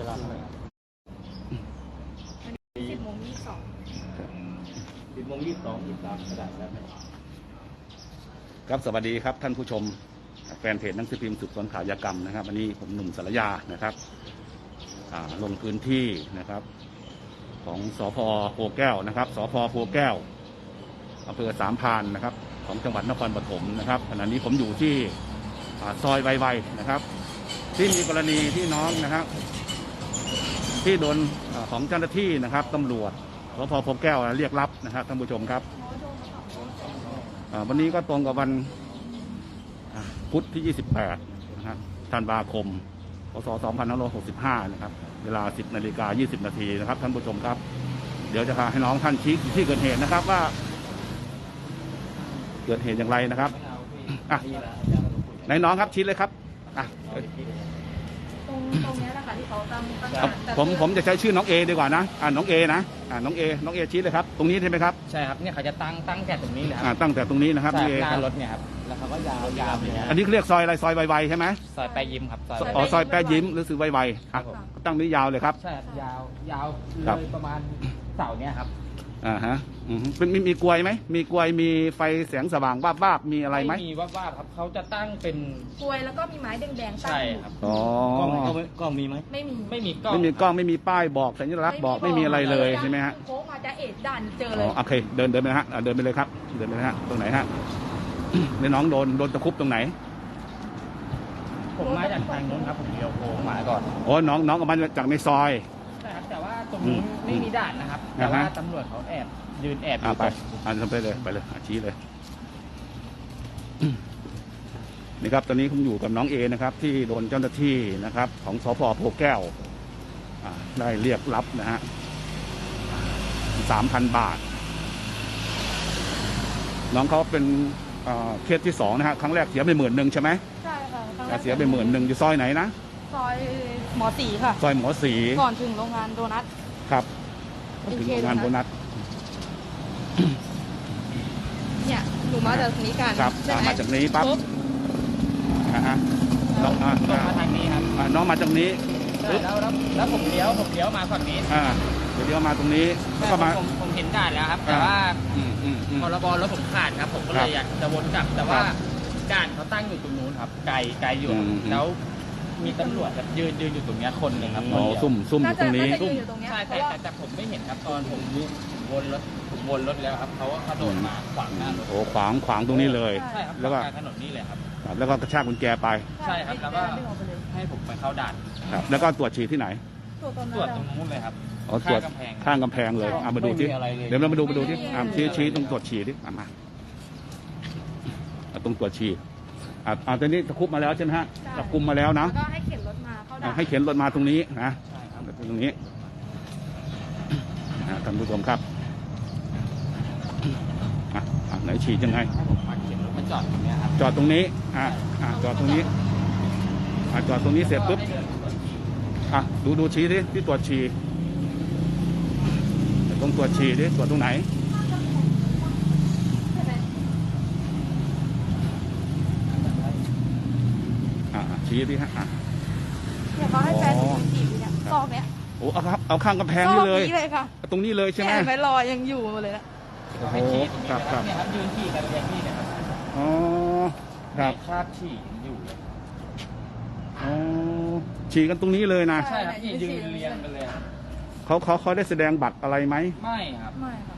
เวลาเท่าไหร่สิบโมงยี่สิบสองสิบโมงยี่สิบสองยี่สิบสามกระดาษแล้วครับสวัสดีครับท่านผู้ชมแฟนเพจหนังสือพิมพ์สืบสวนข่าวยากรรมนะครับวันนี้ผมหนุ่มสารยานะครับลงพื้นที่นะครับ ของสพโพแก้วนะครับสพโพแก้วอำเภอสามพานนะครับ ของจังหวัดนครปฐมนะครับขณะนี้ผมอยู่ที่อซอยไวๆนะครับ ที่มีกรณีที่น้องนะครับ ที่โดนของเจ้าหน้าที่นะครับตำรวจสพโพแก้วเรียกรับนะครับท่านผู้ชมครับวันนี้ก็ตรงกับวันพุธที่ 28นะครับธันวาคมพศ2565 นะครับ เวลา 10นาฬิกา20 นาทีนะครับ ท่านผู้ชมครับ เดี๋ยวจะพาให้น้องท่านชี้ที่เกิดเหตุนะครับว่า เกิดเหตุอย่างไรนะครับอะไหนน้องครับชี้เลยครับอะ เนี้ยแหละค่ะที่เขาตั้งตั้งครับแต่ผมผมจะใช้ชื่อน้องเอดีกว่านะอ่าน้องเอนะอ่าน้องเอน้องเอชี้เลยครับ ตรงนี้ใช่ไหมครับใช่ครับเนี่ยเขาจะตั้งตั้งแต่ตรงนี้เลยคอ่ารับตั้งแต่ตรงนี้นะครับใช่น้องเอหน้าครับรถเนี่ยครับแล้วเขาก็ยาวยาวไปเลยอันนี้เขาเรียกซอยอะไรซอยไวๆใช่ไหมซอยแปรยิ้มครับซอยอ๋อซอยแปะยิ้มหรือซื้อไวๆครัอะบผมตั้งนี้ยาวเลยครับ ใช่ครับยาวยาวครับ เลยประมาณเสาเนี่ยครับ อ่าฮะอือฮึเป็นมีมีกลวยไหมมีกลวยมีไฟแสงสว่างบ้าบๆมีอะไรไหมมีว่าว่าบๆครับเขาจะตั้งเป็นกลวยแล้วก็มีไม้แดงๆตั้งใช่อยู่ครับอ๋อกล้องกล้องกล้องมีไหมไม่มีไม่มีกล้องไม่มีกล้องไม่มีป้ายบอกสัญลักษณ์บอกไม่มีอะไรเลยใช่ไหมฮะโค้งมาจะเอ็ดดันเจออ๋เลอยโอเค เดินเดินไปนะฮะอ่าเดินไปเลยครับ เดินไปนะฮะตรงไหนฮะในน้องโดนโดนตะครุบตรงไหนผมมาจากทางนู้นครับผมเลี้ยวโค้งมาก่อน โอ้น้องน้องออกมาจากในซอยใช่ครับแต่ว่าตรงนี้อืมไม่มีด่านนะครับอ่าแต่ฮะว่าตำรวจเขาแอบยืนแอบออ่ายู่ไปตรงอ่าไปเลยไปเลยอะชี้เลย นี่ครับ ตอนนี้ผมอยู่กับน้องเอนะครับ ที่โดนเจ้าหน้าที่นะครับ ของสพโพแก้วอ่าได้เรียกรับนะฮะสามพันบาท น้องเขาเป็นอ่าเคสที่สองนะฮะครั้งแรกเสียไปหมื่นหนึ่งใช่ไหมใช่ค่ะครั้งแรอ่ากเสียไปหมื่นหนึ่งอยู่ซอยไหนนะซอยหมอสีค่ะ ซอยหมอสีก่อนถึงโรงงานโดนัท ครับเป็นถึงเคโรงงานโดโบนัทนัส เนี่ยหนูมาจากนี้กันครับใช่อ่าไหมมาจากนี้ปั๊บปุ๊บอ่าฮะน้องอ่าตรงอ่ามาทางนี้ครับอ่าน้องมาจากนี้ใช่แล้วแล้วแล้วผมเลี้ยวผมเลี้ยวมาฝั่งนี้อ่าเดี๋ยวเดี๋ยวมาตรงนี้แล้วก็แต่มา ผมผมเห็นด่านแล้วครับ แต่ว่าอืมอืมอืม พรบรถผมขาดครับ ผมก็เลครัยบอยากจะวนกลับ แต่ว่าครับด่านเขาตั้งอยู่ตรงนู้นครับ ไกลไกลอยู่อืม แล้ว มีตำรวจแบบยืนยืนอยู่ตรงเนี้ยคนหนึ่งครับอ๋อคนเดียวซุ่มซุ่มอน่ายู่ตจะรงนี้ น่าจะยืนอยู่ตรงเนี้ยใช่เพแต่ราะว่าแต่แต่ผมไม่เห็นครับตอนผมวนรถผมวนรถแล้วครับเขาก็กระโดดมาขวางหน้ารถโอ้ขวางขวางตรงนี้เลย ใช่ครับแล้วก็ ขางถนนนี่เลยครับ ครับแล้วก็กระชากกุญแจไปใช่ครับแล้วก็ดึงออกไปเลยให้ผมไปเข้าด่านครับแล้วก็ตรวจฉี่ที่ไหนตรวจตรงตรวจนั้นตรงนู้นเลยครับอ๋อตรวจข้างกำแพง ข้างกำแพงเลยอะมาดูที่ ไม่มีอะไรเลย เดี๋ยวเรามาดูมาดูที่ไม่มี อะชี้ชี้ตรงตรวจฉี่ที่อะมาอะตรงตรวจฉี่ อะอะตอนนี้ตะครุบมาแล้วใช่ไหมฮะจับกลุ่มมาแล้วนะแล้วก็ให้เข็นรถมาเข้าอะด่านให้เข็นรถมาตรงนี้นะใช่ครับตรงนี้อะท่านผู้ชมครับอะอะไหนฉี่ยังไง ให้ผมมาเข็นรถมาจอดตรงเนี้ยครับจอดตรงนี้อะอะจอดตรงนี้อะจอดตรงนี้เสร็จปุ๊บ อะดูดูชี้ดิที่ตรวจฉี่ตรงตรวจฉี่ดิตรวจตรงไหน ใช่ไหม อะอะ ชี้ดิฮะอะ เนี่ยเขาให้แฟนหนูจีบเนี่ยซอกเนี้ยโอ้เอาครับเอาข้างกำแพงซอนี่กเลย นี้เลยค่ะตรงนี้เลยใช่ไหมเนี่ยไปรอยังอยู่หมดเลยนะโอ้โหให้ฉี่ตรงนี้ครับครับเนี่ยครับยืนฉี่กันเรียงนี่นะครับอ๋อครับคราบฉี่อยู่เลยอ๋อฉี่กันตรงนี้เลยนะใช่ครับนี่ยืนเรียงกันเลยครับเขาเขาเขาได้แสดงบัตรอะไรไหมไม่ครับไม่ค่ะ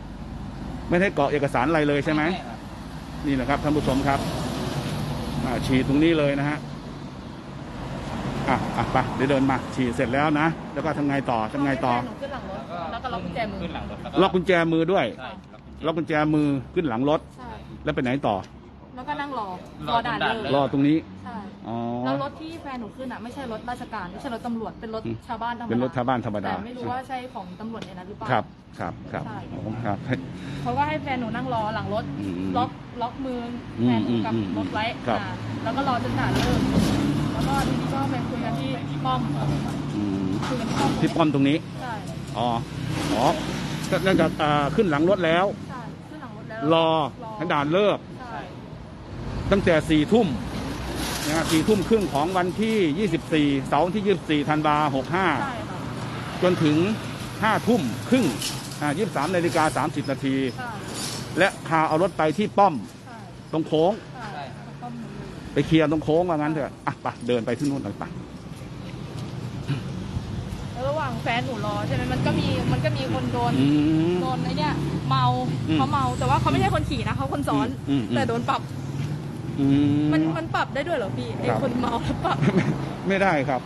ไม่ได้เกาะเอกสารอะไรเลยใช่ไหม ครับนี่นะครับท่านผู้ชมครับอ่าฉีดตรงนี้เลยนะฮะ อะอะไปเดี๋ยวเดินมาฉีดเสร็จแล้วนะ แล้วก็ทำไงต่อทำไงต่อให้แฟนหนูขึ้นหลังรถแล้วก็ล็อกกุญแจมือขึ้นหลังรถล็อกกุญแจมือด้วย ใช่ล็อกกุญแจมือขึ้นหลังรถ ใช่แล้วไปไหนต่อ แล้วก็นั่งรอรอด่านเลยรอตรงนี้ ใช่อ๋อ แล้วรถที่แฟนหนูขึ้นอะไม่ใช่รถราชการไม่ใช่รถตำรวจเป็นรถอืม ชาวบ้านธรรมดาเป็นรถชาวบ้านธรรมดา แต่ไม่รู้ว่าใช่ของตำรวจในนั้นหรือเปล่า ครับ ครับ ครับใช่ อ๋อครับ เขาก็ให้แฟนหนูนั่งรอหลังรถอืมล็อกล็อกมืออมแฟนหนูกับอืมรถไว้ครับ อ่าแล้วก็รอจนด่านเริ่ม แล้วก็ทีนี้ก็ไปคุยกันที่ป้อมอืมคุยกันที่ป้อมที่ป้อมตรงนี้ ใช่อ๋อ อ๋อก็นั่นก็อ่าขึ้นหลังรถแล้ว ใช่ขึ้นหลังรถแล้วรอให้ด่านเลิก ใช่ตั้งแต่สี่ทุ่มนะฮะสี่ทุ่มครึ่งของวันที่ 24 เสาร์ที่ 24 ธันวาหกห้าใช่ค่ะจนถึงห้าทุ่มครึ่งอ่ายี่สามนาฬิกาสามสิบนาที ใช่และพาเอารถไปที่ป้อมใช่ตรงโค้งใช่แล้วก็มือ ไปเคลียร์ตรงโค้งว่างั้นเถอะอะไปเดินไปที่นู่นหน่อยไปแล้วระหว่างแฟนหนูรอใช่ไหมมันก็มีมันก็มีคนโดนอืม โดนไอ้เนี่ยเมาอืมเขาเมาแต่ว่าเขาไม่ใช่คนขี่นะเขาคนซ้อน อืมอืม แต่โดนปรับอืมันมันปรับได้ด้วยเหรอพี่ไอ้ครับคนเมาแล้วปรับไม่ได้ครับ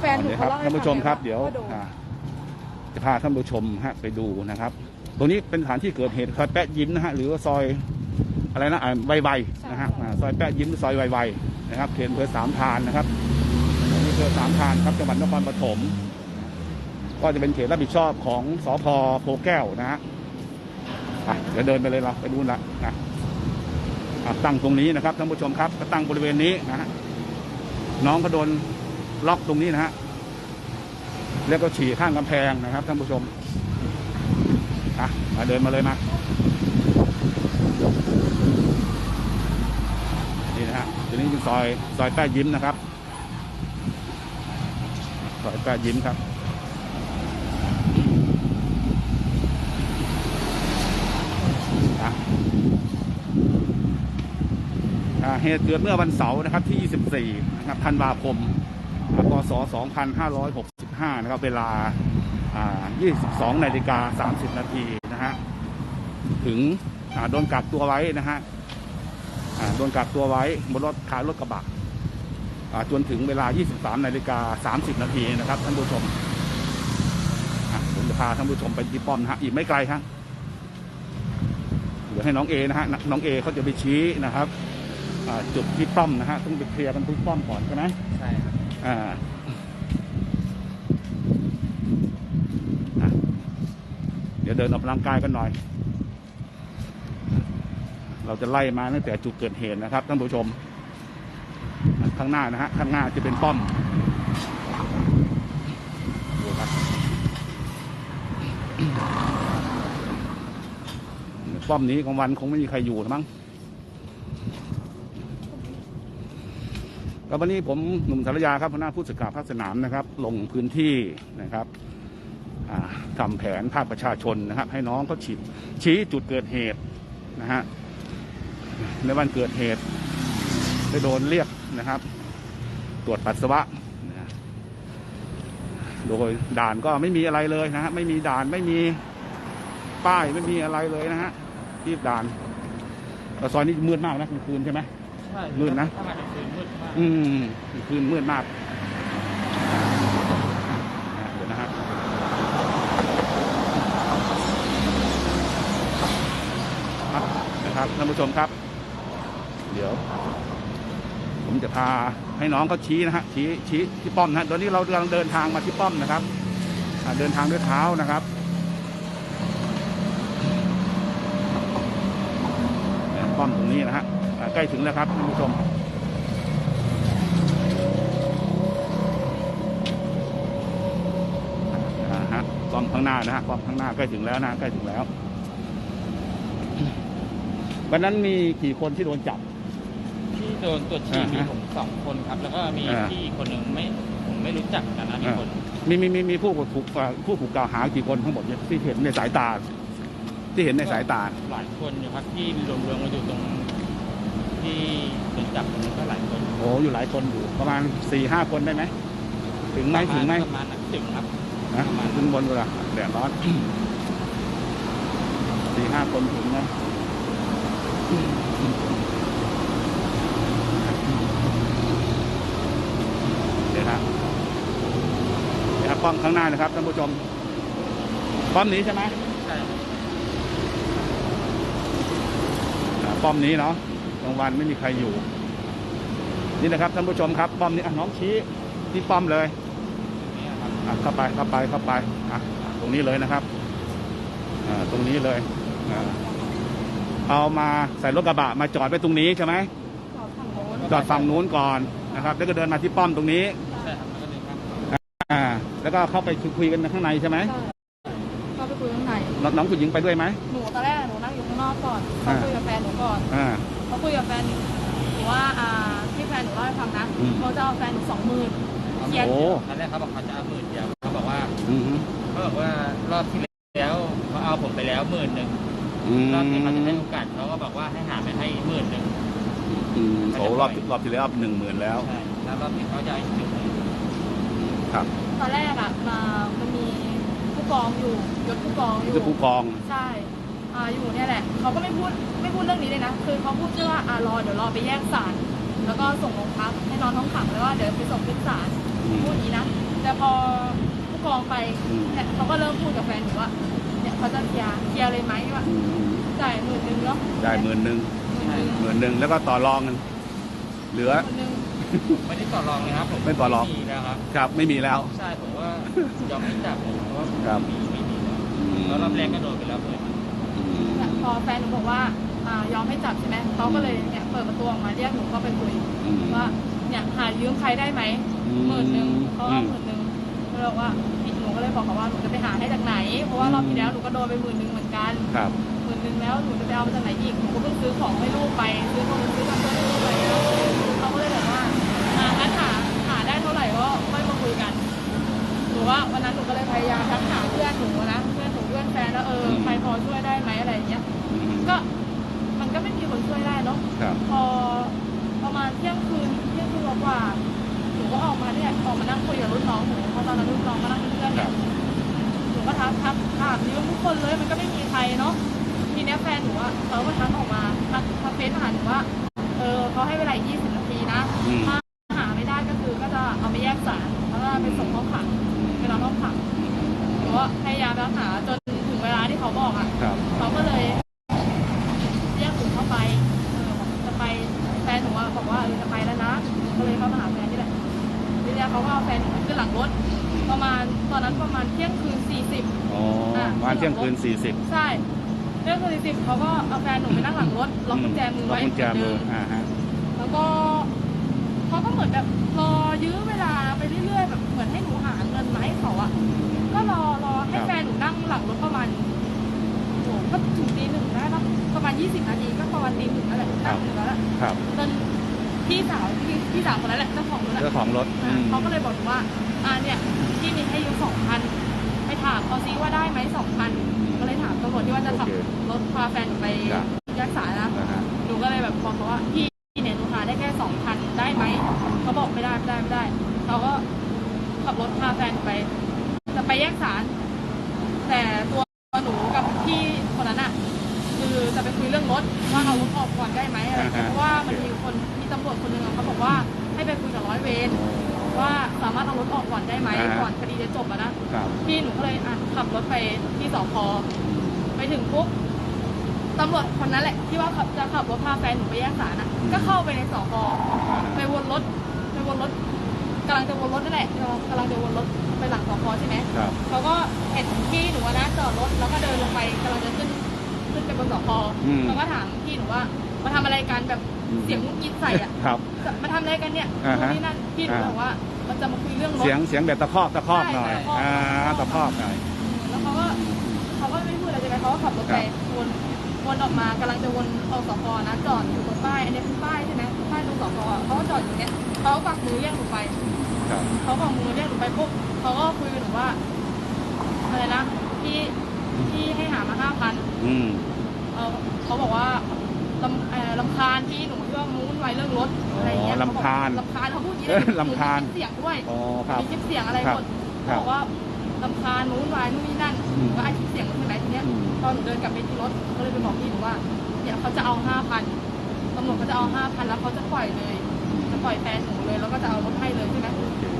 แฟนหนูเดี๋ยวคเขารับเล่าให้ท่านผู้ชมครับฟังเดี๋ยวาโน อ่าจะพาท่านผู้ชมฮะไปดูนะครับ ตรงนี้เป็นสถานที่เกิดเหตุซอยแปะยิ้มนะฮะหรือว่าซอยอะไรนะอ่าไวไวนะฮะอ่า ซอยแปะยิ้มซอยไวไวนะครับเขตอำเภอสามพานนะครับอำเภอสามพานครับจังหวัดนครปฐมก็จะเป็นเขตรับผิดชอบของสพโพแก้วนะฮะเดี๋ยวเดินไปเลยเราไปดูละนะอะตั้งตรงนี้นะครับท่านผู้ชมครับก็ตั้งบริเวณนี้นะฮะน้องก็โดนล็อกตรงนี้นะฮะแล้วก็ฉี่ข้างกำแพงนะครับท่านผู้ชมอะมาเดินมาเลยมา นี่นะฮะ ตัวนี้เป็นซอยซอยแป้ยิ้มนะครับ ซอยแป้ยิ้มครับเหตุเกิดเมื่อวันเสาร์นะครับที่ 24นะครับธันวาคมพศ2565 นะครับ เวลา 22 นาฬิกา 30 นาทีนะฮะ ถึงโดนกักตัวไว้นะฮะ โดนกักตัวไว้บนรถขายรถกระบะอ่าจนถึงเวลา 23นาฬิกา30 นาทีนะครับท่านผู้ชมอะผมจะพาท่านผู้ชมไปที่ป้อมนะฮะอีกไม่ไกลครับเดี๋ยวให้น้องเอนะฮะน้องเอเขาจะไปชี้นะครับอ่าจุดที่ป้อมนะฮะต้องไปเคลียร์กันทุกป้อมก่อนใช่ไหมใช่ครับอ่าอะเดี๋ยวเดินออกกำลังกายกันหน่อย เราจะไล่มาตั้งแต่จุดเกิดเหตุนะครับท่านผู้ชม ข้างหน้านะฮะข้างหน้าจะเป็นป้อมดูครับป้อมนี้กลางวันคงไม่มีใครอยู่มั้งแล้ววันนี้ผมหนุ่มสารยาครับหัวหน้าผู้สื่อข่าวภาคสนามนะครับ ลงพื้นที่นะครับอ่าทำแผนภาคประชาชนนะครับ ให้น้องเขาฉีดชี้จุดเกิดเหตุนะฮะ ในวันเกิดเหตุได้โดนเรียกนะครับ ตรวจปัสสาวะนะฮะโดยด่านก็ไม่มีอะไรเลยนะฮะไม่มีด่านไม่มีป้ายไม่มีอะไรเลยนะฮะที่ด่านแต่ซอยนี้มืดมากนะกลางคืนใช่ไหมใช่มืดนะถ้ามาในคืนมืดมากอืมคืนมืดมากอะเดี๋ยวนะฮะอะนะครับท่านผู้ชมครับ เดี๋ยว ผมจะพาให้น้องเขาชี้นะฮะชี้ชี้ที่ป้อมนะฮะตอนนี้เรากำลังเดินทางมาที่ป้อมนะครับเดินทางด้วยเท้านะครับป้อมตรงนี้นะฮะใกล้ถึงแล้วครับท่านผู้ชมป้อมข้างหน้านะฮะป้อมข้างหน้าใกล้ถึงแล้วนะใกล้ถึงแล้ววันนั้นมีกี่คนที่โดนจับ ดนตรวจฉี่อ่ามีฮะผมสองคนครับ แล้วก็มีอ่าพี่อีกคนหนึ่งไม่ผมไม่รู้จักกันนะมีอ่าคนมีมีมีมีผู้ถูกอ่าผู้ถูกกล่าวหากี่คนทั้งหมดเนี่ยที่เห็นในสายตา ที่เห็นในสายตา หลายคนอยู่ครับที่รวมรวมๆมาอยู่ตรง ที่โดนจับตรงนี้ก็หลายคนโอ้อยู่หลายคนอยู่ประมาณสี่ห้าคนได้ไหมถึงไหมถึงไหมประมาณนั้นถึงครับนะขึ้นบนก็ละแดดร้อนสี่ห้าคนถึงไหมเดี๋ยวนะ เดี๋ยวครับป้อมข้างหน้านะครับท่านผู้ชมป้อมนี้ใช่ไหมใช่อ่าป้อมนี้เนาะกลางวันไม่มีใครอยู่ นี่นะครับท่านผู้ชมครับป้อมนี้อะน้องชี้ที่ป้อมเลยนี่ครับอะเข้าไปเข้าไปเข้าไปอะตรงนี้เลยนะครับอ่าตรงนี้เลยอ่าเอามาใส่รถกระบะมาจอดไว้ตรงนี้ใช่ไหมจอดฝั่งโน้นจอดฝั่งนู้นก่อนนะครับ แล้วก็เดินมาที่ป้อมตรงนี้ แล้วก็เข้าไปคุยกันข้างในใช่ไหมใช่เข้าไปคุยข้างในน้องน้องผู้หญิงไปด้วยไหมหนูตอนแรกหนูนั่งอยู่ข้างนอกก่อนเขาอ่าคุยกับแฟนหนูก่อนอ่าเขาคุยกับแฟนหนูว่าอ่าที่แฟนหนูเล่าให้ฟังนะอืมเขาจะเอาแฟนหนูสองหมื่นอลียร์โอ้ตอนแรกเขาบอกเขาจะเอาหมื่นเดียวเขาบอกว่าอืมเขาบอกว่ารอบที่แล้วเขาเอาผมไปแล้วหมื่นหนึ่งอืมรอบนี้เขาจะให้โอกาสเขาก็บอกว่าให้หาไปให้หมื่นหนึ่งอืมโอ้รอบรอบที่แล้วหนึ่งหมื่นแล้วใช่แล้วรอบนี้เขาจะเอาอีกหนึ่งหมื่น ครับ ตอนแรกอะมามันมีผู้กองอยู่ยศผู้กองอยู่คือผู้กอง ใช่อ่าอยู่เนี่ยแหละเขาก็ไม่พูดไม่พูดเรื่องนี้เลยนะคือเขาพูดเรื่องว่าอ่ารอเดี๋ยวรอไปแยกศาลแล้วก็ส่งโรงพักให้นอนท้องขังแล้วก็เดี๋ยวไปส่งขึ้นศาลอืมพูดอย่างนี้นะแต่พอผู้กองไปอืมเนี่ยเขาก็เริ่มพูดกับแฟนหนูว่าเนี่ยเขาจะเคลียร์เคลียร์เลยไหมว่าอืมจ่ายหมื่นหนึ่งเนาะได้หมื่นหนึ่งหมื่นหนึ่งหมื่นหนึ่งแล้วก็ต่อรองกันเหลือหมื่นหนึ่ง ไม่ได้ต่อรองเลยครับผมไม่ต่อรอง มีแล้วครับครับ ไม่มีแล้ว ใช่ผมว่ายอมไม่จับเลยเพราะว่าครับ มีไม่มีแล้วแล้วรอบแรกก็โดนไปแล้วหมื่นเนี่ยพอแฟนหนูบอกว่าอ่ายอมให้จับใช่ไหมเขาก็เลยเนี่ยเปิดประตูออกมาเรียกหนูเข้าไปคุยอืม ว่าเนี่ยหายืมใครได้ไหมอืมหมื่นหนึ่งเขาอืเอามหมื่นหนึ่งก็เลยบอกว่าพี่หนูก็เลยบอกเขาว่าหนูจะไปหาให้จากไหนเพราะว่ารอบที่แล้วหนูก็โดนไปหมื่นหนึ่งเหมือนกันครับ หมื่นหนึ่งแล้วหนูจะไปเอามาจากไหนอีกหนูก็เพิ่งซื้อของให้ลูกไปซื้อของซื้อกับเพื่อนลูกไปเขาก็เลยบอกว่าอ่างั้นหาหาได้เท่าไหร่ก็ค่อยมาคุยกันหนู ว่าวันนั้นหนูก็เลยพยายามทักหาเพื่อนหนูนะเพื่อนหนูเพื่อนแฟนแล้วเออใครพอช่วยได้ไหมอะไรอย่างเงี้ยอืมก็มันก็ไม่มีคนช่วยได้เนาะครับ พอประมาณเที่ยงคืนเที่ยงคืนกว่าๆหนูก็ออกมาเนี่ยออกมานั่งคุยกับรุ่นน้องหนูเพราะตอนนั้นรุ่นน้องก็นั่งเป็นเพื่อนคเนี่รัยบหนูก็ทักทักถามยืมทุกคนเลยมันก็ไม่มีใครเนาะทีเนี้ยแฟนหนูอะเขาก็ทักออกมาทักทักเฟซมาหาหนูว่าเออเขาให้เวลาอีก20 นาทีนะอืม ถ้า ณเที่ยงคืนสี่สิบ อ๋อประมาณเที่ยงคืนสี่สิบใช่เที่ยงคืนสี่สิบเขาก็เอาแฟนหนูไปนั่งหลังรถล็อกกุญแจมือล็อกไว้กุญแจมือเหนเดิอ่าฮะ แล้วก็เขาก็เหมือนแบบรอยื้อเวลาไปเรื่อยๆแบบเหมือนให้หนูหาเงินมาให้เขาอะก็รอรอให้แฟนหนูนั่งหลังรถประมาณโอ้โหก็ถึงตีหนึ่งได้ปะประมาณยี่สิบนาทีก็ประมาณตีหนึ่งนั่นแหละนั่งอยู่แล้วแหละครับจนพี่สาวพี่พี่สาวคนนั้นแหละเจ้าของรถอะ เจ้าของรถอือ่ามเขาก็เลยบอกหนูว่า อ่าเนี่ย พี่มีให้ยืมสองพันไปถามเขาซิว่าได้ไหมสองพันก็เลยถามตำรวจที่ว่าจะขับโอเครถพาแฟนหนูไปครับรักษานะอ่าฮะ หนูก็เลยแบบบอกเขาว่าพี่เนี่ยหนูหาได้แค่สองพันได้ไหมเขาบอกไม่ได้ไม่ได้ไม่ได้เขาก็ขับรถพาแฟนหนูไป จะไปแยกสาร แต่ตัวหนูกับพี่คนนั้นอะคือจะไปคุยเรื่องรถว่าเอารถออกก่อนได้ไหมอะไรอย่างเงี้ยเพราะว่ามันมีคนมีตำรวจคนหนึ่งอะเขาบอกว่าให้ไปคุยกับร้อยเวร ว่าสามารถเอารถออกก่อนได้ไหมอ่าฮะ ก่อนคดีจะจบอะนะครับพี่หนูก็เลยอะขับรถไปที่สพไปถึงปุ๊บตำรวจคนนั้นแหละ ที่ว่าขับจะขับรถพาแฟนหนูไปแยกสารน่ะก็เข้าไปในสพไปวนรถไปวนรถกำลังจะวนรถนั่นแหละกำลังจะวนรถไปหลังสพใช่ไหม ครับเขาก็เห็นพี่หนูอะนะจอดรถแล้วก็เดินลงไปกำลังจะขึ้นขึ้นไปบนสพอืมเขาก็ถามพี่หนูว่ามาทำอะไรกันแบบอืม เสียงมุกยิดใส่อะครับ มาทำอะไรกันเนี่ยอ่าฮะนู่นนี่นั่นพี่หนูอ่าบอกว่ามันจะมาคุยเรื่องรถ เสียงเสียงแบบตะคอกตะคอกหน่อย ใช่ตะคอกอ่าตะคอกหน่อย แล้วเขาก็เขาก็ไม่พูดอะไรใช่ไหมเขาก็ขับรถไปวนวนออกมากำลังจะวนออกสพนะจอดอยู่ตรงป้ายอันนี้เป็นป้ายใช่ไหมป้ายตรงสพอะเขาก็จอดอยู่เนี้ยเขาก็กวักมือเรียกหนูไปครับ เขากวักมือเรียกหนูไปปุ๊บเขาก็คุยกับหนูว่าอะไรนะพี่พี่ให้หามาห้าพันอืม เออเขาบอกว่า ลำเอ่อลำคาญที่หนูที่ว่ามูนไว้เรื่องรถอะไรอย่างเงี้ยอ๋อลำคาญลำคาญเขาพูดอย่างเอนี้อลำคาญหนูมีคลิปเสียงด้วยอ๋อครับ มีคลิปเสียงอะไรหมดครับบอกว่าลำคาญมูนไว้นู่นนี่นั่นอืมก็อัดคลิปเสียงใช่ไหมทีเนี้ยอืม ตอนหนูเดินกลับไปที่รถก็เลยไปบอกพี่หนูว่าเนี่ยเขาจะเอาห้าพันตำรวจเขาจะเอาห้าพันแล้วเขาจะปล่อยเลย จะปล่อยแฟนหนูเลยแล้วก็จะเอารถให้เลยใช่ไหม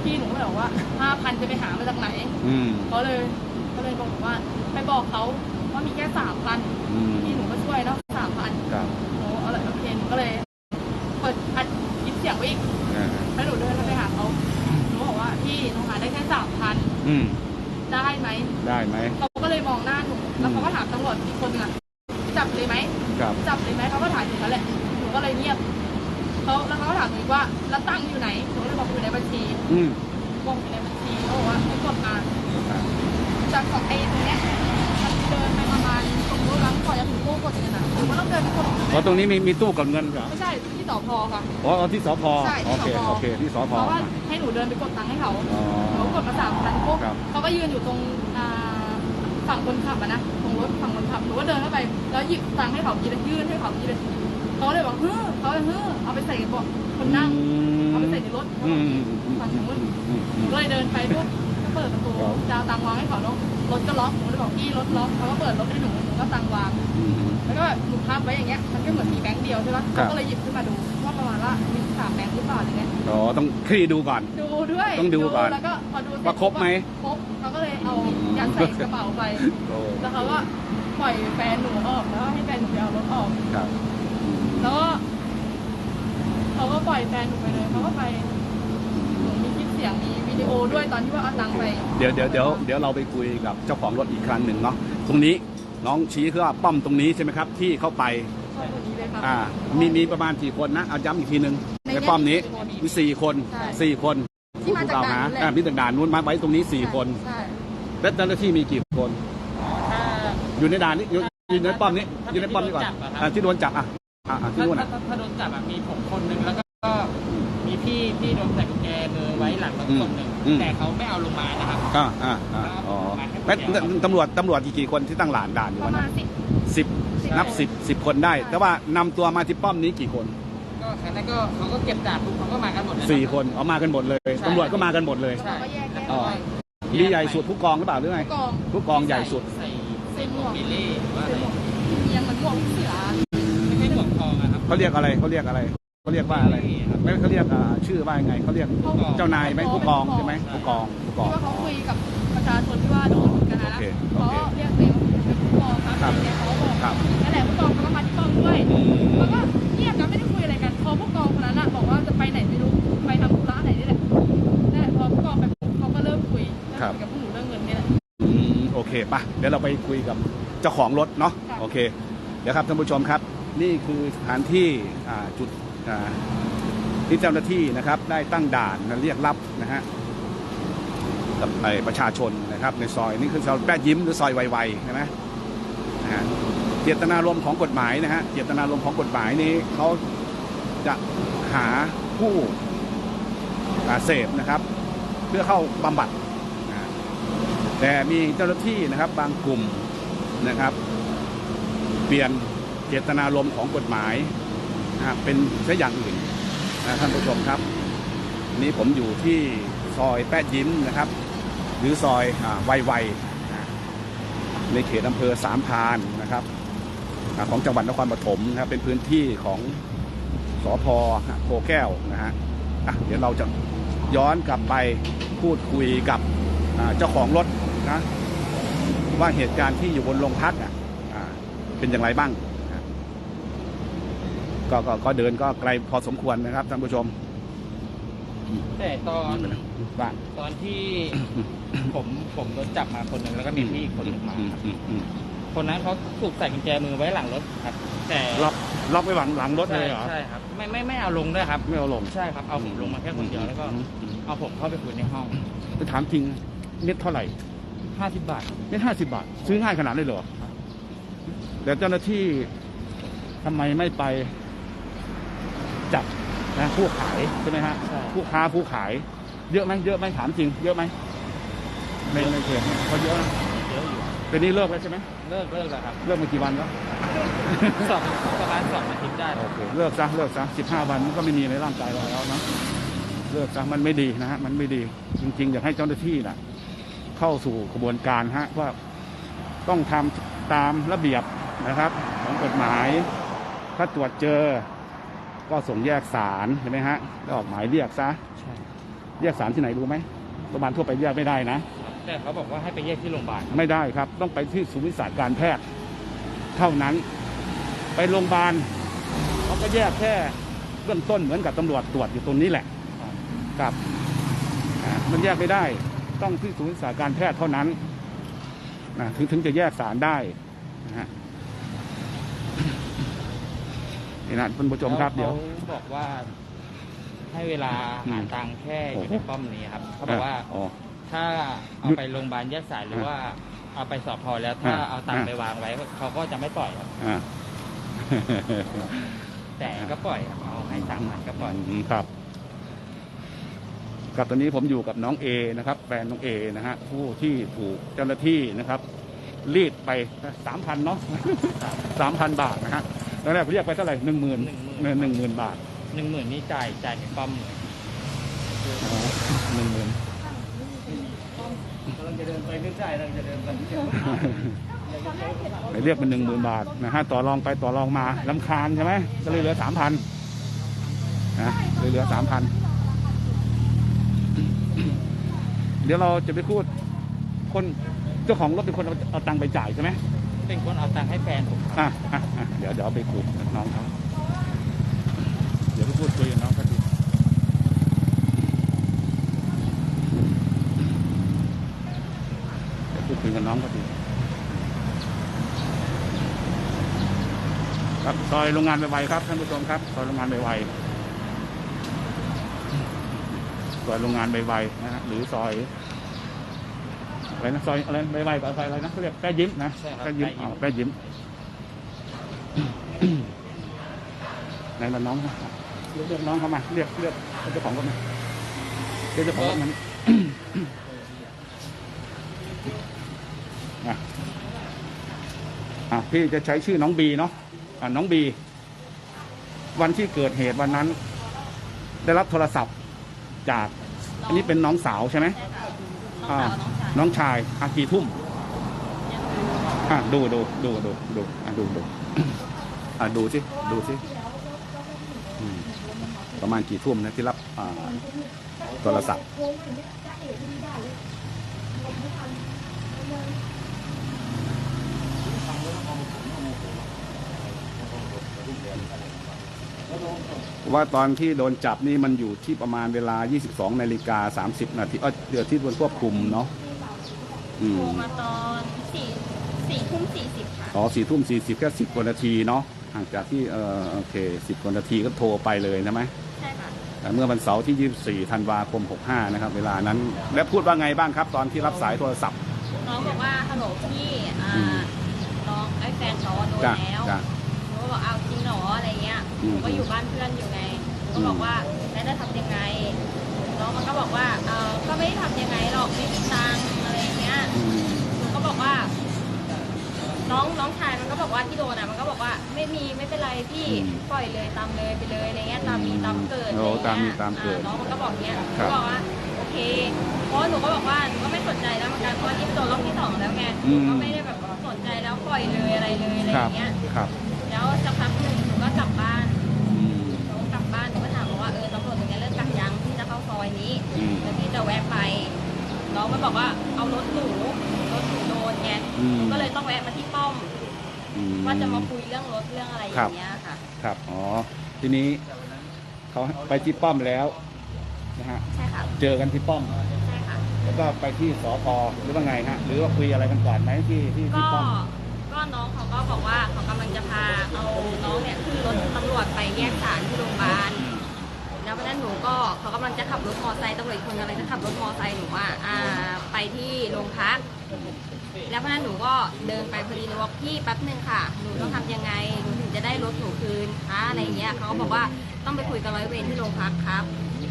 พี่หนูก็เลยบอกว่าห้าพันจะไปหามาจากไหน อืม เขาเลยก็เลยบอกหนูว่าไปบอกเขาว่ามีแค่สามพันอืม พี่หนูก็ช่วยแล้วสามพันครับ อืมได้ไหมได้ไหมเขาก็เลยมองหน้าหนูแล้วเขาก็ถามตำรวจอีกคนนึงอะจับเลยไหมครับจับเลยไหมเขาก็ถามอยู่นั่นแหละหนูก็เลยเงียบเขาแล้วเขาก็ถามหนูอีกว่าแล้วตังค์อยู่ไหนหนูก็เลยบอกอยู่ในบัญชีอืมบอกอยู่ในบัญชีเขาบอกว่าให้กดมาอ่าจากของไอ้ตรงเนี้ยมันเดินไปประมาณตรงนู้นแล้วก่อนจะถึงตู้กดเงินอะหนูก็ต้องเดินไปกดเพราะตรงนี้มีมีตู้กดเงินเหรอไม่ใช่ที่ส พค่ะ อ๋อเอาที่สพใช่ที่โอเคสพ โอเคที่สพ เขาก็ให้หนูเดินไปกดตังค์ให้เขาอ๋อเขากดมาสามพันปุ๊บครับ เขาก็ยืนอยู่ตรงอ่าฝั่งคนขับอะนะตรงรถฝั่งคนขับหนูก็เดินเข้าไป แล้วหยิบตังค์ให้เขากินยื่นให้เขากินเลยเขาเลยบอกเฮ้อเขาเลยเฮ้อเอาไปใส่กระบอกคนนั่งเอาไปใส่ในรถอืมอืมอืมฝั่งนู้นอืมหอืนูมก็เลยเดินไปปุ๊บก็เปิดประตูครับ จะเอาตังค์วางให้เขาเนาะรถก็ล็อกหนูเลยบอกพี่รถล็อกเขาก็เปิดรถให้หนูหนูก็ตังค์วาง อืม แล้วก็หนูพับไว้อย่างเงี้ย มันก็เหมือนมีแบงค์เดียวใช่ปะครับ เขาก็เลยหยิบขึ้นมาดูว่าประมาณว่ามีสามแบงค์หรือเปล่าอะไรเงี้ย อ๋อต้องคลี่ดูก่อน ดูด้วยต้องดูก่อนแล้วก็พอดูเสจว่าครบไหม ครบเขาก็เลยเอายัดใส่กระเป๋าไป โอ้แล้วเขาก็ปล่อยแฟนหนูออกแล้วก็ให้แฟนหนูไปเอารถออก ครับแล้วก็เขาก็ปล่อยแฟนหนูไปเลยเขาก็ไปหนูมีคลิปเสียงมีวิดีโอด้วยตอนที่ว่าเอาตังค์ไปเดี๋ยวเดี๋ยวเดี๋ยวเดี๋ยวเราไปคุยกับเจ้าของรถอีกครั้งหนึ่งเนาะตรงนี้ น้องชี้คือว่าป้อมตรงนี้ใช่ไหมครับ ที่เข้าไปชอบคนนี้เลยค่ะอ่ามีมีประมาณกี่คนนะเอาย้ำอีกทีหนึ่งในในป้อมนี้ในนี้มีสี่คนใช่สี่คนที่มาจากด่านนู้นแหละอ่ามีจากด่านนู้นมาไว้ตรงนี้สี่คนใช่และเจ้าหน้าที่มีกี่คนถ้าอยู่ในด่านนี้อยู่อยู่ในป้อมนี้ถ้าอยู่ในป้อมนี้ก่อนที่โดนจับอะครับอ่าที่โดนจับอะอ่าอ่าที่ถ้านู่นอะถ้าถ้าโดนจับอะมีผมคนหนึ่งแล้วก็ มีพี่ที่โดนใส่กุญแจมือไว้หลังรถคนหนึ่งแต่เขาไม่เอาลงมานะครับ อ่าอ่าอ่าอ๋อแล้วตำรวจตำรวจกี่คนที่ตั้งหลานด่านอยู่ประวันมานั้ณนสิบ สิบสิบนับสิบสิบคนได้ แต่ว่านำตัวมาที่ป้อมนี้กี่คนก็ครั้งนั้นก็เขาก็เก็บจ่าปุ๊บเขาก็มากันหมดเลยะสี่คนเอามากันหมดเลยใช่ ตำรวจก็มากันหมดเลยแล้วเขาก็แยกแยก อ๋อไปมีใหญ่สุดผู้กองหรือเปล่าหรือไงกองผู้กองใหญ่สุด ใส่ใส่หมวกมิลลี่หรือว่าอะไรเอียงเหมือนหมวกเสือ ไม่ใช่หมวกทองอะครับ เขาเรียกอะไรเขาเรียกอะไร เขาเรียกว่าอะไรไม่เขาเรียกอ่าชื่อว่ายังไงเขาเรียกผู้กองเจ้านายไหมผู้กองใช่ไหมผู้กองผู้กองที่ว่าเขาคุยกับประชาชนที่ว่าโดนกันนะโอเคโอเขาเคเรียกเป็นผู้กองครับครับอะไรเงี้ยเขาบอกครับนั่นแหละผู้กองเขาก็มาที่ป้อมด้วยแล้วก็เงียบกันไม่ได้คุยอะไรกันพอผู้กองคนนั้นอะบอกว่าจะไปไหนไม่รู้ไปทำธุระไหนนี่แหละนั่นแหละพอผู้กองไปปุ๊บเขาก็เริ่มคุยเริ่มคุยกับพวกหนูเรื่องเงินนี่แหละอืมโอเคปะเดี๋ยวเราไปคุยกับเจ้าของรถเนาะค่ะโอเคเดี๋ยวครับท่านผู้ชมครับ นี่คือสถานที่อ่าจุดอ่า ที่เจ้าหน้าที่นะครับได้ตั้งด่านเรียกรับนะฮะกับไอ้ประชาชนนะครับในซอยนี่คือซอยแป๊ดยิ้มหรือซอยไวๆใช่ไหมนะฮะเจตนารมณ์ของกฎหมายนะฮะเจตนารมณ์ของกฎหมายนี้เขาจะหาผู้อาเสพนะครับ เพื่อเข้าบำบัดนะแต่มีเจ้าหน้าที่นะครับบางกลุ่มนะครับ เปลี่ยนเจตนารมณ์ของกฎหมาย นะเป็นใช้อย่างอื่นนะท่านผู้ชมครับ นี้ผมอยู่ที่ซอยแป๊ดยิ้มนะครับ หรือซอยอาไวไวในเขตอำเภอสามพานนะครับของจังหวัดนครปฐมนะครับเป็นพื้นที่ของสอพโพแก้วนะฮะะเดี๋ยวเราจะย้อนกลับไปพูดคุยกับเจ้าของรถนะว่าเหตุการณ์ที่อยู่บนโรงพักอะเป็นอย่างไรบ้าง ก็ก็ก็เดินก็ไกลพอสมควรนะครับท่านผู้ชม แต่ตอนว่าตอนที่ผมผมโดนจับมาคนหนึ่งแล้วก็มีพี่อีกคนหนึ่งมาอืมครับอืมอืมคนนั้นเขาถูกใส่กุญแจมือไว้หลังรถครับ แต่ล็อกล็อกไว้หลังหลังรถเลยเหรอใช่ครับไม่ไม่ไม่เอาลงด้วยครับ ไม่เอาลงใช่ครับเอาผมลงมาแค่คนเดียวแล้วก็อืมอืมเอาผมเข้าไปคุยในห้องไปถามจริงเม็ดเท่าไหร่50บาทเม็ดห้าสิบบาท ซื้อง่ายขนาดนี้เลยเหรอแต่เจ้าหน้าที่ทำไมไม่ไป จับนะผู้ขายใช่ไหมฮะใช่ผู้ค้าผู้ขาย เยอะไหมเยอะไหมถามจริง เยอะไหมในในเขตเนี่ยเขาเยอะนะเยอะอยู่เป็นนี้เลิกแล้วใช่ไหมเลิกเลิกแล้วครับเลิกมากี่วันแล้วสองประมาณสองอาทิตย์ได้โอเคเลิกซะเลิกซะสิบห้าวันมันก็ไม่มีในร่างกายเราแล้วนะเลิกซะมันไม่ดีนะฮะมันไม่ดี จริง ๆ อยากให้เจ้าหน้าที่น่ะเข้าสู่กระบวนการฮะว่าต้องทำตามระเบียบนะครับ ของกฎหมาย ถ้าตรวจเจอ ก็ส่งแยกสารเห็นไหมฮะแล้วออกหมายเรียกซะใช่แยกสารที่ไหนรู้ไหมโรงพยาบาลทั่วไปแยกไม่ได้นะ แต่เขาบอกว่าให้ไปแยกที่โรงพยาบาลไม่ได้ครับ ต้องไปที่ศูนย์วิชาการแพทย์ เท่านั้น ไปโรงพยาบาลเขาก็แยกแค่เบื้องต้นเหมือนกับตำรวจตรวจอยู่ตรงนี้แหละครับอ่ามันแยกไม่ได้ ต้องที่ศูนย์วิชาการแพทย์เท่านั้นนะถึงถึงจะแยกสารได้นะฮะ นี่นะคุณผู้ชมครับเดี๋ยวเขาบอกว่า ให้เวลาหาตังค์แค่อยู่ในป้อมนี้ครับเขาบอกว่าอ๋อ ถ้าเอาไปโรงพยาบาลแยกสายหรือว่า เอาไปสอบพอแล้วถ้าอ่าเอาตังค์อ่าไปวางไว้เขาก็จะไม่ปล่อยครับอ่า แต่ก็ปล่อยครับเอาให้สามพันก็ปล่อยอืมครับครับตอนนี้ผมอยู่กับน้องเอนะครับแฟนน้องเอนะฮะผู้ที่ถูกเจ้าหน้าที่นะครับ รีดไปสามพันเนาะสามพันบาทนะฮะ ตอนแรกเรียกไปเท่าไหร่หนึ่งหมื่นหนึ่งหมื่นบาทหนึ่งหมื่นนี่จ่ายจ่ายเป็นป้อมหนึ่งหมื่นกำลังจะเดินไปนึกได้กำลังจะเดินไปไปเรียกเป็นหนึ่งหมื่นบาทนะฮะต่อรองไปต่อรองมาลำคาญใช่ไหมก็เลยเหลือสามพันนะเลยเหลือสามพันเดี๋ยวเราจะไปพูด คนเจ้าของรถเป็นคนเอาเอาตังค์ไปจ่ายใช่ไหม เป็นคนเอาตังค์ให้แฟนผมอะอะอะเดี๋ยวเดี๋ยวไปคุยกับน้องเขาเดี๋ยวไปพูดคุยกับน้องเขาดีเดี๋ยวพูดคุยกับน้องเขาดีครับซอยโรงงานไวๆครับท่านผู้ชมครับซอยโรงงานไวๆซอยโรงงานไวๆนะฮะหรือซอย อะไรนะซอยอะไรไวๆกับซอยอะไรนะเขาเรียกแป้ยิ้มนะใช่ครับแป้ยิ้มอ๋อแป้ยิ้มไหนล่ะน้องครับเรียกเรียกน้องเข้ามาเรียกเรียกเจ้าของรถมาเรียกเจ้าของรถมันอะอะพี่จะใช้ชื่อน้องบีเนาะอะน้องบี วันที่เกิดเหตุวันนั้น ได้รับโทรศัพท์จาก อันนี้เป็นน้องสาวใช่ไหมใช่ค่ะน้องสาวน้องชาย น้องชายอากี่ทุ่มอะดูดูดูดูดูอะดูดูอะดูสิดูสิประมาณกี่ทุ่มนะที่รับโทรศัพท์ว่าตอนที่โดนจับนี่มันอยู่ที่ประมาณเวลา 22 นาฬิกา 30 นาทีเออเดี๋ยวที่โดนควบคุมเนาะ อืมโทรมาตอนสี่สี่ทุ่มสี่สิบค่ะ อ๋อสี่ทุ่มสี่สิบแค่สิบกว่านาทีเนาะห่างจากที่เออโอเคสิบกว่านาทีก็โทรไปเลยนะไหมใช่ค่ะแต่เมื่อวันเสาร์ที่ 24ธันวาคม 65 นะครับ เวลานั้น แล้วพูดว่าไงบ้างครับตอนที่รับสายโทรศัพท์ น้องบอกว่าฮัลโหลพี่อ่าอืม น้องไอ้แฟนเขาอะโดนจ้ะแล้วจ้ะ หนูก็บอกเอาจริงเหรออะไรเงี้ยอืหมนูก็อยู่บ้านเพื่อนอยู่ไงหนูก็บอกว่าแล้วจะทำยังไง น้องมันก็บอกว่าเออก็ไม่ได้ทำยังไงหรอกไม่มีตังค์อะไรเงี้ย อืม หนูก็บอกว่า น้องน้องชายมันก็ บอกว่าที่โดนอะมันก็บอกว่าไม่มีไม่เป็นไรพี่ปล่อยเลยตามเลยไปเลยอะไรเงี้ยตามมีตามเกิดโอ้อะไรเงี้ยตามมีตามเกิดอ่น้องมันก็บอกเงี้ยหครันูบบอกว่าโอเคเพราะหนูก็บอกว่าหนูก็ไม่สนใจแล้วเหมือนกันเพราะว่านี่โดนรอบที่สองแล้วไงหอืนูมก็ไม่ได้แบบสนใจแล้วปล่อยเลยอะไรเลยอะไรคอรับย่างเงี้ยครับแล้วสักพักหนึ่งหนูก็กลับบ้านอืมหนูก็กลับบ้านหนูก็ถามบอกว่าเออตำรวจตรงนี้เลิกกันยังที่จะเข้าซอยนี้อืมแล้วพี่จะแวะไปน้องมันบอกว่าเอารถหนูรถหนูโดนไงอืมก็เลยต้องแวะมาที่ป้อม อืว่าจะมาคุยเรื่องรถเรื่องอะไรอย่างเงี้ยค่ะ ครับ อ๋อ ทีนี้เขาไปที่ป้อมแล้วนะฮะ ใช่ค่ะ เจอกันที่ป้อม ใช่ค่ะ แล้วก็ไปที่สพหรือว่าไงฮะ หรือว่าคุยอะไรกันก่อนไหมที่ที่ก็ที่ป้อม ก็น้องเขาก็บอกว่าเขากำลังจะพาเอาน้องเนี่ยขึ้นรถตำรวจไปแยกสารที่โรงพยาบาล แล้ววันนั้นหนูก็เขากำลังจะขับรถมอไซค์ตำรวจอีกคนกำลังจะขับรถมอไซค์หนูอะอ่าไปที่โรงพัก แล้ววันนั้นหนูก็เดินไปพอดีเลยว่า พี่แป๊บหนึ่งค่ะ หนูต้องทำยังไง หนูถึงจะได้รถหนูคืนคะอะไรเงี้ยเขาก็บอกว่าต้องไปคุยกับร้อยเวรที่โรงพักครับ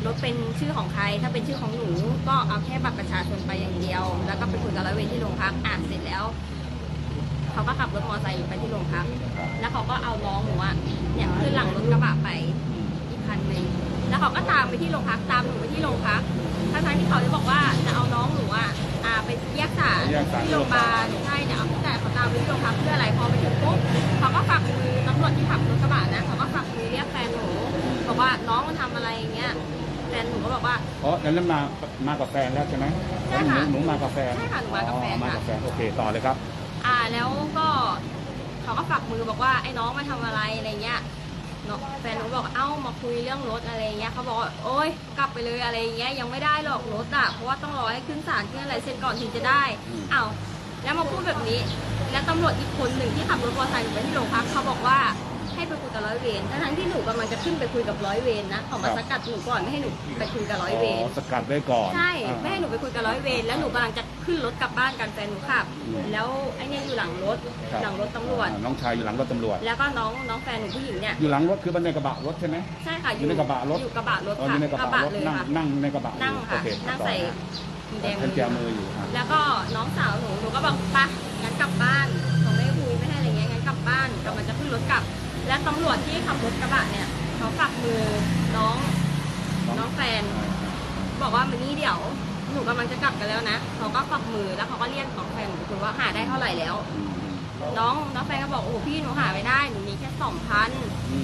รถเป็นชื่อของใคร ถ้าเป็นชื่อของหนู ก็เอาแค่บัตรประชาชนไปอย่างเดียว แล้วก็ไปคุยกับร้อยเวรที่โรงพัก อะเสร็จแล้ว เขาก็ขับรถมอเตอร์ไซค์ไปที่โรงพัก แล้วเขาก็เอาน้องหนูอะเนี่ยขึ้นหลังรถกระบะไปอีกคันหนึ่งแล้วเขาก็ตามไปที่โรงพัก ตามหนูไปที่โรงพักทั้งๆที่เขาจะบอกว่าจะเอาน้องหนูอะอ่าไปแยกสารแยกสารที่โรงพยาบาลใช่เนี่ยเอาแต่ เขาตามไปที่โรงพักเพื่ออะไรพอไปถึงปุ๊บเขาก็ฝากมือตำรวจที่ขับรถกระบะนะเขาก็ฝากมือเรียกแฟนหนูบอกว่าน้องมันทำอะไรอย่างเงี้ยแฟนหนูก็บอกว่า อ๋อนั้นมามากับแฟนแล้วใช่ไหมใช่ค่ะ หนูหนูมากับแฟนใช่ค่ะหนูมากับแฟนอ๋อมาค่ะกับแฟนโอเคต่อเลยครับอ่าแล้วก็เขาก็ฝากมือบอกว่าไอ้น้องมาทำอะไรอะไรเงี้ยเนาะแฟนหนูบอกเอ้ามาคุยเรื่องรถอะไรเงี้ยเขาบอกว่าโอ๊ยกลับไปเลยอะไรเงี้ยยังไม่ได้หรอกรถอะเพราะว่าต้องรอให้ขึ้นศาลขึ้นอะไรเสร็จก่อนถึงจะได้อืมเอ้าแล้วมาพูดแบบนี้ แล้วตำรวจอีกคนหนึ่งที่ขับรถมอเตอร์ไซค์อยู่ไปที่โรงพักเขาบอกว่าให้ไปคุยกับร้อยเวรทั้งๆที่หนูกำลังจะขึ้นไปคุยกับร้อยเวรนะเขามาครับสกัดหนูก่อนไม่ให้หนูไปคุยกับร้อยเวรสกัดไว้ก่อนใช่อ่า ไม่ให้หนูไปคุยกับร้อยเวรแล้วหนูกำลังจะขึ้นรถกลับบ้านกันแฟนหนูขับ อืม แล้วไอ้เนี่ยอยู่หลังรถครับหลังรถตำรวจ อ่าน้องชายอยู่หลังรถตำรวจ แล้วก็น้องน้องแฟนหนูผู้หญิงเนี่ยอยู่หลังรถคือบันไดกระบะรถใช่ไหม ใช่ค่ะอยู่ในกระบะรถ อยู่กระบะรถอ๋ออค่ะยู่ในกระบะรถเลยนั่งค่ะ นั่งในกระบะนั่งอยู่ค่ะ โอเคนั่งต่อใส่ฮะกุญแจเป็นมืแจอมืออยู่อะแล้วก็น้องสาวหนูหนูก็บอกไปะงั้นกลับบ้านเขาไม่คุยไม่ให้อะไรเงี้ยงั้นกลับบ้านกำลังจะขึ้นรถกลับ และตำรวจที่ขับรถกระบะเนี่ยเขาฝักมือน้องน้องแฟน บอกว่ามันนี่เดี๋ยวหนูกำลังจะกลับกันแล้วนะเขาก็ฝักมือแล้วเขาก็เรียกน้องแฟนหนูคุยว่าหาได้เท่าไหร่แล้ว น้องน้องแฟนก็บอกโอ้พี่หนูหาไม่ได้หนูมีแค่สองพัน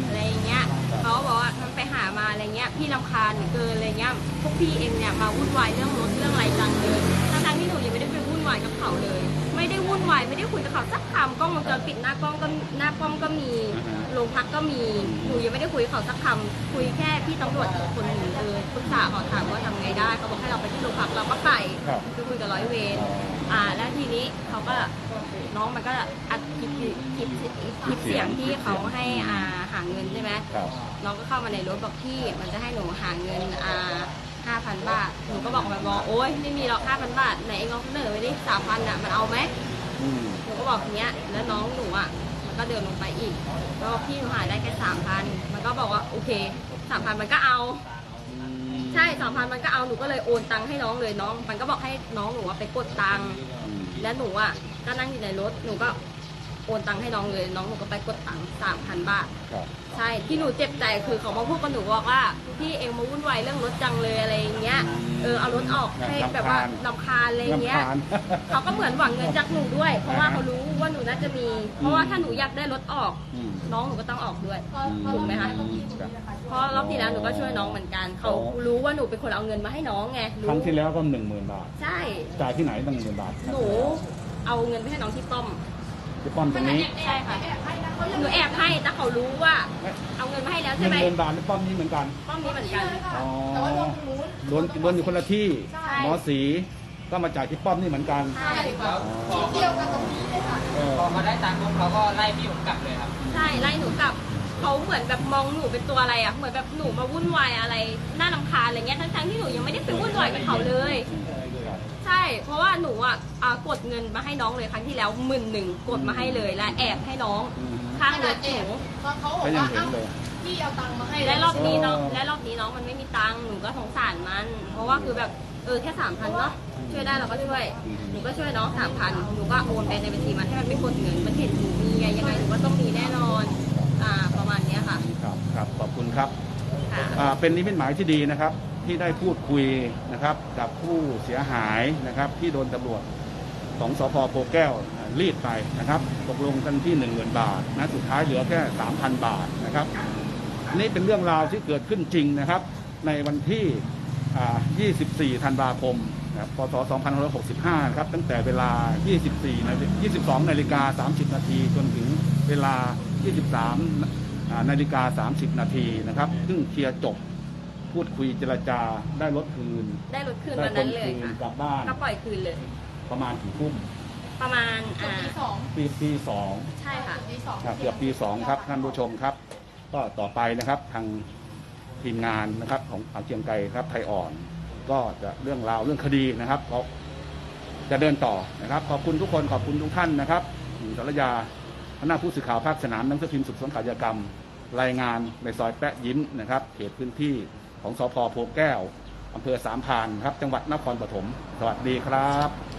อะไรอย่างเงี้ยเขาก็บอกว่ามันไปหามาอะไรเงี้ยพี่รำคาญเหลือเกินอะไรเงี้ยพวกพี่เองเนี่ยมาวุ่นวายเรื่องรถเรื่องอะไรจังเลยทั้งที่หนูยังไม่ได้ไปวุ่นวายกับเขาเลย ไม่ได้วุ่นวายไม่ได้คุยกับเขาสักคำกล้องวงจรปิดหน้ากล้องก็หน้ากล้องก็มีอ่าฮะโรงพักก็มีหนูยังไม่ได้คุยกับเขาสักคำคุยแค่พี่ตำรวจคนหนึ่งเออปรึกษาเขาถามว่าทำไงได้เขาบอกให้เราไปที่โรงพักเราก็ไปครับไปคุยกับร้อยเวรอ๋ออ่า แล้วทีนี้เขาก็น้องมันก็อัดคลิปคลิปคลิปเสียงที่เขาให้อ่าหาเงินใช่ไหมครับน้องก็เข้ามาในรถบอกพี่มันจะให้หนูหาเงินอ่า ห้าพันบาท หนูก็บอกมันบอกโอ๊ยไม่มีหรอกห้าพันบาท ไหนเองลองเสนอไปดิสามพันอะ มันเอาไหมอืมหนูก็บอกอย่างเงี้ย แล้วน้องหนูอะ มันก็เดินลงไปอีก แล้วบอกพี่หนูหาได้แค่สามพันมันก็บอกว่าโอเคสามพันมันก็เอา ใช่สามพันมันก็เอา หนูก็เลยโอนตังค์ให้น้องเลยน้อง มันก็บอกให้น้องหนูว่าไปกดตังค์อืมแล้วหนูอะก็นั่งอยู่ในรถ หนูก็ โอนตังค์ให้น้องเลย น้องหนูก็ไปกดตังค์สามพันบาท ครับ ใช่ที่หนูเจ็บใจคือเขามาพูดกับหนูบอกว่าพี่เองมาวุ่นวายเรื่องรถจังเลยอะไรอย่างเงี้ยเออเอารถออกให้แบบว่าลำคาญอะไรอย่างเงี้ยรำคาญ เขาก็เหมือนหวังเงินจากหนูด้วย เพราะว่าเขารู้ว่าหนูน่าจะมี เพราะว่าถ้าหนูอยากได้รถออก อืม น้องหนูก็ต้องออกด้วยถูกไหมคะครับ เพราะรอบที่แล้วหนูก็ช่วยน้องเหมือนกัน เขารู้ว่าหนูเป็นคนเอาเงินมาให้น้องไงครั้งรู้ที่แล้วก็หนึ่งหมื่นบาท ใช่ จ่ายที่ไหนตั้งหนึ่งหมื่นบาท หนูเอาเงินไปให้น้องที่ป้อม ที่ป้อมตรงนี้ใช่ค่ะหนูแอบให้แต่เขารู้ว่า เอาเงินมาให้แล้วหใช่นึ่งไหมหมื่นบาทที่ป้อมนี้เหมือนกัน ป้อมนี้เหมือนกัน อ๋อโดนโดนอยู่คนละที่ใช่หมอสีก็มาจ่ายที่ป้อมนี่เหมือนกันใช่แล้วพอเออพอเขาได้ตังค์ปุ๊บเขาก็ไล่พี่ผมกลับเลยครับ ใช่ไล่หนูกลับเขาเหมือนแบบมองหนูเป็นตัวอะไรอะเหมือนแบบหนูมาวุ่นวายอะไรน่ารำคาญอะไรเงี้ยทั้งๆที่หนูยังไม่ได้ไปวุ่นวายกับเขาเลยครับใช่ เพราะว่าหนูอะอ่ากดเงินมาให้น้องเลยครั้งที่แล้วหมื่นหนึ่งกดมาให้เลยและแอบให้น้องอืมข้างรถหนูก็ยังเห็นเลยและรอบนี้น้องเออและรอบนี้น้องมันไม่มีตังค์หนูก็สงสารมัน เพราะว่าคือแบบเออแค่สามพันเนาะช่วยได้เราก็ช่วยหนูก็ช่วยน้องสามพันหนูก็โอนไปในบัญชีมันให้มันไม่กดเงินมันเห็นหนูมีไงยังไงหนูก็ต้องมีแน่นอนอ่าประมาณเนี้ยค่ะครับครับขอบคุณครับค่ะ อ่าเป็นนิมิตหมายที่ดีนะครับ ที่ได้พูดคุยนะครับ กับผู้เสียหายนะครับ ที่โดนตำรวจของสพโพแก้วรีดไปนะครับตกลงกันที่1 0,000บาทนะสุดท้ายเหลือแค่ 3,000 บาทนะครับ นี่เป็นเรื่องราวที่เกิดขึ้นจริงนะครับ ในวันที่ 24 ธันวาคมนะคพศ 2565 ครับ ตั้งแต่เวลา 24นา22 นาฬิกา 30 นาที จนถึงเวลา 23 นาฬิกา 30 นาทีนะครับ ซึ่งเคลียร์จบ พูดคุยเจรจาได้รถคืนได้รถคืนได้วันคนั้นนเลยคืนค่ะกลับบ้านก็ปล่อยคืนเลย ประมาณกี่ทุ่มประมาณอ่าปีปีสองใช่ค่ะครับเกือบปีสองครับท่านผู้ชมครับ ก็ต่อไปนะครับทางทีมงานนะครับของอาเจียงไกรครับไทยอ่อน ก็จะเรื่องราวเรื่องคดีนะครับก็จะเดินต่อนะครับขอบคุณทุกคนขอบคุณทุกท่านนะครับหญิงสรยาคณะผู้สื่อข่าวภาคสนามหนังสือพิมพ์สุขสนข่าวยากรรม รายงานในซอยแปะยิ้มนะครับเขตพื้นที่ ของสพโพแก้วอำเภอสามพานครับ จังหวัดนครปฐม สวัสดีครับ